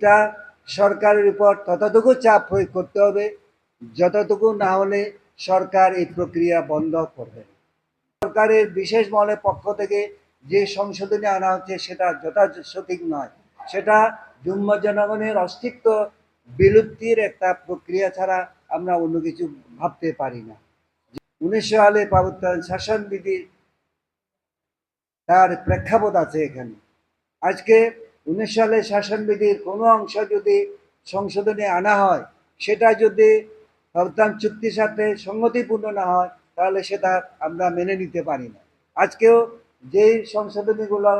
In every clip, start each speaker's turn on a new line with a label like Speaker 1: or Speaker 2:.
Speaker 1: এটা সরকারের উপর ততটুকু চাপ প্রয়োগ করতে হবে, যতটুকু না হলে সরকার এই প্রক্রিয়া বন্ধ করবে। সরকারের বিশেষ মহলের পক্ষ থেকে যে সংশোধনী আনা হচ্ছে সেটা যথাযথ সঠিক নয়। সেটা জুম্ম জনগণের অস্তিত্ব বিলুপ্তির একটা প্রক্রিয়া ছাড়া আমরা অন্য কিছু ভাবতে পারি না। উনিশশো সালে প্রবর্তন শাসন বিধির তার প্রেক্ষাপট আছে এখানে। আজকে উনিশ সালে শাসনবিধির কোনো অংশ যদি সংশোধনে আনা হয়, সেটা যদি প্রধান চুক্তির সাথে সংগতিপূর্ণ না হয়, তাহলে সেটা আমরা মেনে নিতে পারি না। আজকেও যেই সংশোধনীগুলো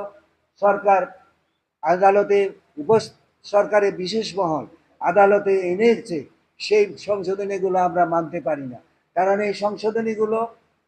Speaker 1: সরকার আদালতে উপ সরকারের বিশেষ মহল আদালতে এনেছে, সেই সংশোধনীগুলো আমরা মানতে পারি না। কারণ এই সংশোধনীগুলো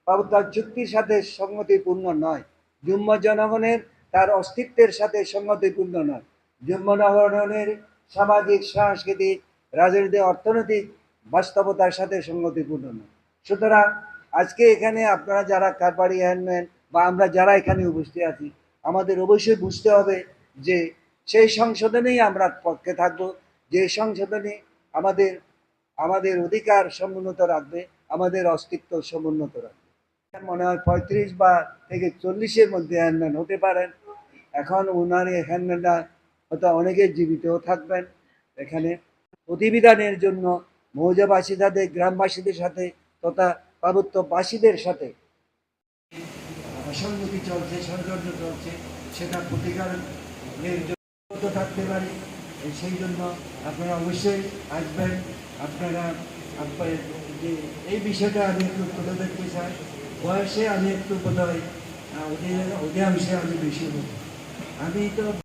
Speaker 1: প্রবর্তন চুক্তির সাথে সংগতিপূর্ণ নয়। জুম্ম জনগণের তার অস্তিত্বের সাথে সঙ্গতিপূর্ণ নয়। জুম্ম জনগণের সামাজিক, সাংস্কৃতিক, রাজনৈতিক, অর্থনৈতিক বাস্তবতার সাথে সঙ্গতিপূর্ণ নয়। সুতরাং আজকে এখানে আপনারা যারা কারবারি হ্যান্ডম্যান বা আমরা যারা এখানে উপস্থিত আছি, আমাদের অবশ্যই বুঝতে হবে যে সেই সংশোধনেই আমরা পক্ষে থাকব, যে সংশোধনে আমাদের আমাদের অধিকার সমুন্নত রাখবে, আমাদের অস্তিত্ব সমুন্নত রাখবে। মনে হয় পঁয়ত্রিশ বা থেকে চল্লিশের মধ্যে হ্যান্ডম্যান হতে পারেন। এখন ওনার হ্যান্ডম্যানরা হয়তো অনেকে জীবিতও থাকবেন। এখানে প্রতিবিধানের জন্য মৌজাবাসীদের, গ্রামবাসীদের সাথে তথা পার্বত্যবাসীদের সাথে অসঙ্গতি চলছে ষড়যন্ত্র চলছে, সেটা প্রতিকারের থাকতে পারে। সেই জন্য আপনারা অবশ্যই আসবেন। আপনারা আপনার যে এই বিষয়টা আমি একটু তুলে দেখতে চাই, বয়সে আমি একটু বোধ হয় অধিকাংশে আমি বেশি বুঝি আমি তো